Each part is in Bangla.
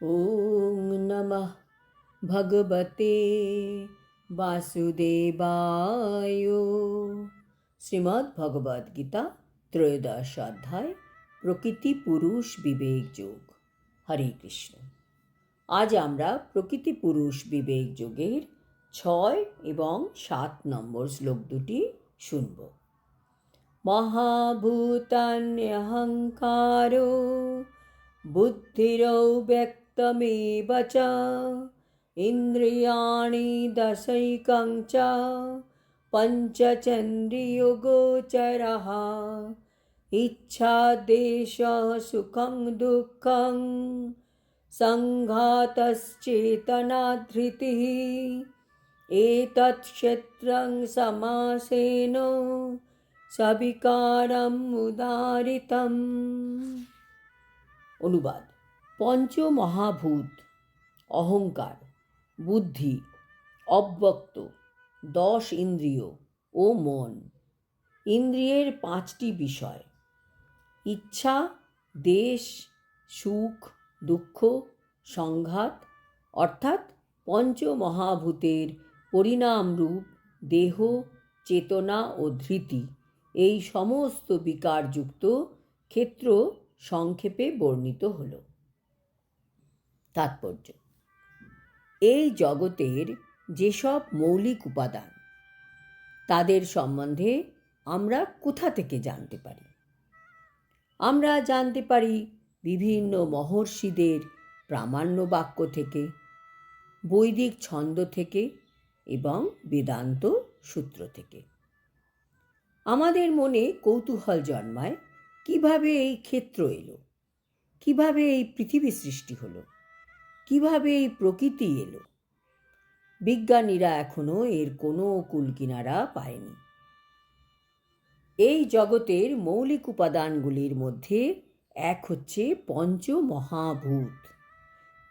ॐ नमः भगवते বাসুদেবায় শ্রীমদ্ ভগবদ গীতা ত্রয়োদশ অধ্যায় প্রকৃতি পুরুষ বিবেক যোগ হরে কৃষ্ণ আজ আমরা প্রকৃতি পুরুষ বিবেক যোগের ছয় এবং সাত নম্বর শ্লোক দুটি শুনব মহাভূতান্যহংকারো বুদ্ধিরৌ ব্যক্তমেব চ ইন্দ্রিয়াণি দশৈকং চ পঞ্চচন্দ্রিয়োগোচরः ইচ্ছাদেশः সুখং দুঃখং सङ्घातश्चेतनाधृतिः एतत्क्षेत्रं समासेन সবিকারম উদারিতম অনুবাদ পঞ্চ মহাভূত অহংকার, বুদ্ধি, অব্যক্ত, দশ ইন্দ্রিয় ও মন। ইন্দ্রিয়ের পাঁচটি বিষয়, ইচ্ছা, দেশ, সুখ, দুঃখ, সংঘাত, অর্থাৎ পঞ্চমহাভূতের পরিণামরূপ দেহ, চেতনা ও ধৃতি, এই সমস্ত বিকারযুক্ত ক্ষেত্র সংক্ষেপে বর্ণিত হল। তাৎপর্য। এই জগতের যেসব মৌলিক উপাদান, তাদের সম্বন্ধে আমরা কোথা থেকে জানতে পারি? আমরা জানতে পারি বিভিন্ন মহর্ষিদের প্রামাণ্য বাক্য থেকে, বৈদিক ছন্দ থেকে এবং বেদান্ত সূত্র থেকে। আমাদের মনে কৌতূহল জন্মায় কীভাবে এই ক্ষেত্র এলো, কীভাবে এই পৃথিবী সৃষ্টি হলো। কীভাবে এই প্রকৃতি এলো? বিজ্ঞানীরা এখনও এর কোনো কুলকিনারা পায়নি। এই জগতের মৌলিক উপাদানগুলির মধ্যে এক হচ্ছে পঞ্চ মহাভূত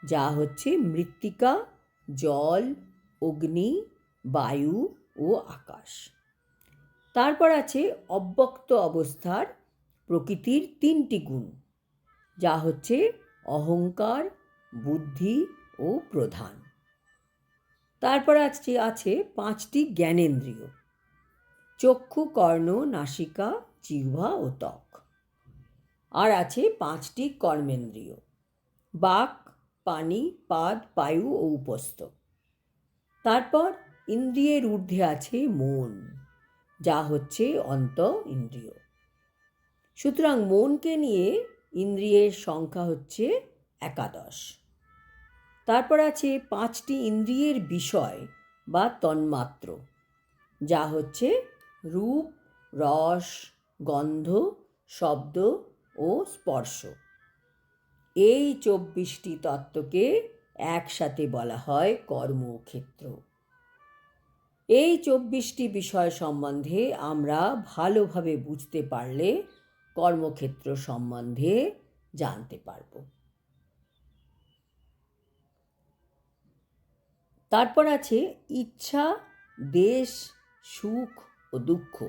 যা হচ্ছে মৃত্তিকা, জল, অগ্নি, বায়ু ও আকাশ। তারপর আছে অব্যক্ত অবস্থার প্রকৃতির তিনটি গুণ, যা হচ্ছে অহংকার বুদ্ধি ও প্রধান। তারপর আছে আছে পাঁচটি জ্ঞানেন্দ্রিয়। চক্ষু, কর্ণ, নাসিকা, জিহ্বা ও ত্বক। আর আছে পাঁচটি কর্মেন্দ্রিয়। বাক, পানি, পাদ পায়ু ও উপস্থ। তারপর ইন্দ্রিয়ের ঊর্ধ্বে আছে মন, যা হচ্ছে অন্ত ইন্দ্রিয়। সুতরাং মনকে নিয়ে ইন্দ্রিয়ের সংখ্যা হচ্ছে একাদশ। তারপর আছে পাঁচটি ইন্দ্রিয়ের বিষয় বা তন্মাত্র, যা হচ্ছে রূপ, রস, গন্ধ, শব্দ ও স্পর্শ। এই চব্বিশটি তত্ত্বকে একসাথে বলা হয় কর্মক্ষেত্র এই চব্বিশটি বিষয় সম্বন্ধে আমরা ভালোভাবে বুঝতে পারলে কর্মক্ষেত্র সম্বন্ধে জানতে পারব। তারপর আছে ইচ্ছা, দেশ, সুখ ও দুঃখ।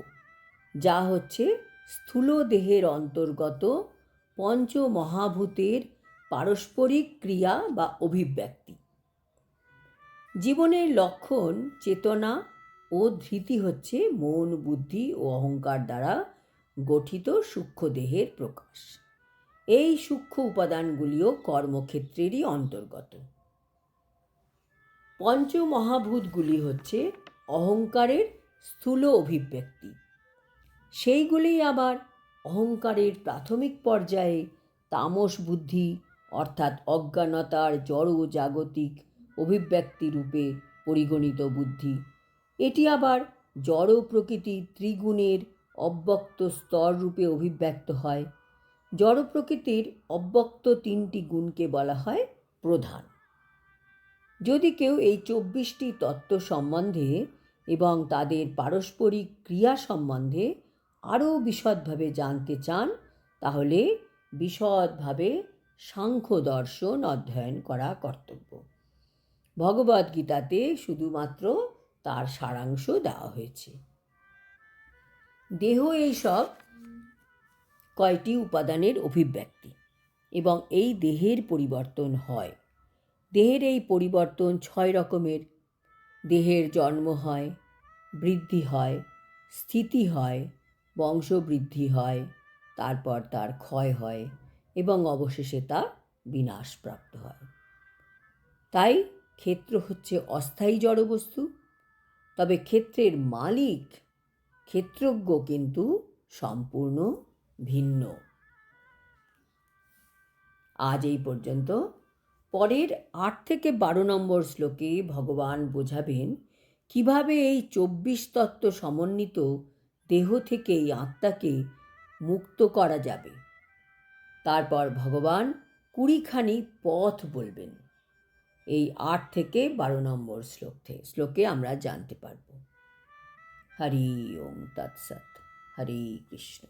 যা হচ্ছে স্থূল দেহের অন্তর্গত পঞ্চ মহাভূতের পারস্পরিক ক্রিয়া বা অভিব্যক্তি। জীবনের লক্ষণ, চেতনা ও ধৃতি হচ্ছে মন, বুদ্ধি ও অহংকার দ্বারা গঠিত সূক্ষ্ম দেহের প্রকাশ। এই সূক্ষ্ম উপাদানগুলিও কর্মক্ষেত্রেরই অন্তর্গত। পঞ্চমহাভূতগুলি হচ্ছে অহংকারের স্থূল অভিব্যক্তি। সেইগুলি আবার অহংকারের প্রাথমিক পর্যায়ে তামস বুদ্ধি অর্থাৎ অজ্ঞানতার জড় জাগতিক অভিব্যক্তি রূপে পরিগণিত বুদ্ধি। এটি আবার জড় প্রকৃতি ত্রিগুণের অব্যক্ত স্তর রূপে অভিব্যক্ত হয়। জড় প্রকৃতির অব্যক্ত তিনটি গুণকে বলা হয় প্রধান। যদি কেউ এই চব্বিশটি তত্ত্ব সম্বন্ধে এবং তাদের পারস্পরিক ক্রিয়া সম্বন্ধে আরও বিশদভাবে জানতে চান, তাহলে বিশদভাবে সাংখ্য দর্শন অধ্যয়ন করা কর্তব্য। ভগবদ্গীতাতে শুধুমাত্র তার সারাংশ দেওয়া হয়েছে। দেহ এইসব কয়টি উপাদানের অভিব্যক্তি এবং এই দেহের পরিবর্তন হয়। দেহের এই পরিবর্তন ছয় রকমের। দেহের জন্ম হয়, বৃদ্ধি হয়, স্থিতি হয়, বংশবৃদ্ধি হয়, তারপর তার ক্ষয় হয় এবং অবশেষে তা বিনাশপ্রাপ্ত হয়। তাই ক্ষেত্র হচ্ছে অস্থায়ী জড়বস্তু। তবে ক্ষেত্রের মালিক, ক্ষেত্রজ্ঞ কিন্তু সম্পূর্ণ ভিন্ন। আজ এই পর্যন্ত। পরের আট থেকে বারো নম্বর শ্লোকে ভগবান বোঝাবেন, কীভাবে এই চব্বিশ তত্ত্ব সমন্বিত দেহ থেকে এই আত্মাকে মুক্ত করা যাবে? তারপর ভগবান কুড়িখানি পথ বলবেন, এই আট থেকে বারো নম্বর শ্লোক থেকে শ্লোকে আমরা জানতে পারব। হরি ওম তৎসৎ, হরে কৃষ্ণ।